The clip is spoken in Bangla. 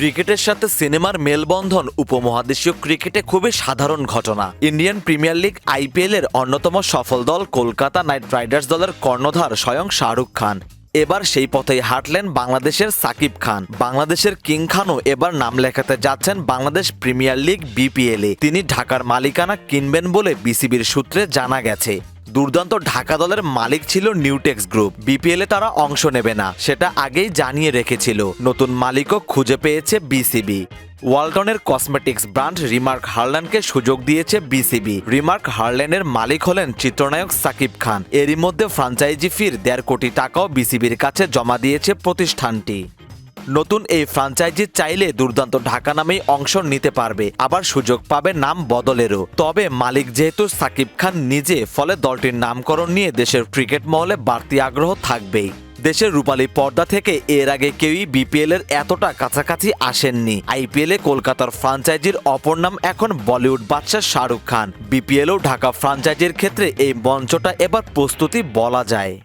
ক্রিকেটের সাথে সিনেমার মেলবন্ধন উপমহাদেশীয় ক্রিকেটে খুবই সাধারণ ঘটনা। ইন্ডিয়ান প্রিমিয়ার লিগ আইপিএল এর অন্যতম সফল দল কলকাতা নাইট রাইডার্স দলের কর্ণধার স্বয়ং শাহরুখ খান। এবার সেই পথেই হাঁটলেন বাংলাদেশের সাকিব খান। বাংলাদেশের কিং খানও এবার নাম লেখাতে যাচ্ছেন বাংলাদেশ প্রিমিয়ার লিগ বিপিএল। তিনি ঢাকার মালিকানা কিনবেন বলে বিসিবির সূত্রে জানা গেছে। দুর্দান্ত ঢাকা দলের মালিক ছিল নিউটেক্স গ্রুপ। বিপিএলে তারা অংশ নেবে না, সেটা আগেই জানিয়ে রেখেছিল। নতুন মালিকও খুঁজে পেয়েছে বিসিবি ওয়ালটনের কসমেটিক্স ব্র্যান্ড রিমার্ক হার্ল্যান্ডকে সুযোগ দিয়েছে বিসিবি রিমার্ক হার্ল্যান্ডের মালিক হলেন চিত্রনায়ক সাকিব খান। এরই মধ্যে ফ্রাঞ্চাইজি ফির দেড় কোটি টাকাও বিসিবির কাছে জমা দিয়েছে প্রতিষ্ঠানটি। নতুন এই ফ্রাঞ্চাইজি চাইলে দুর্দান্ত ঢাকা নামেই অংশ নিতে পারবে। আবার সুযোগ পাবে নাম বদলেরও। তবে মালিক যেহেতু সাকিব খান নিজে, ফলে দলটির নামকরণ নিয়ে দেশের ক্রিকেট মহলে বাড়তি আগ্রহ থাকবেই। দেশের রূপালী পর্দা থেকে এর আগে কেউই বিপিএল এর এতটা কাছাকাছি আসেননি। আইপিএল কলকাতার ফ্রাঞ্চাইজির অপর নাম এখন বলিউড বাদশাহ শাহরুখ খান। বিপিএলও ঢাকা ফ্রাঞ্চাইজির ক্ষেত্রে এই মঞ্চটা এবার প্রস্তুতি বলা যায়।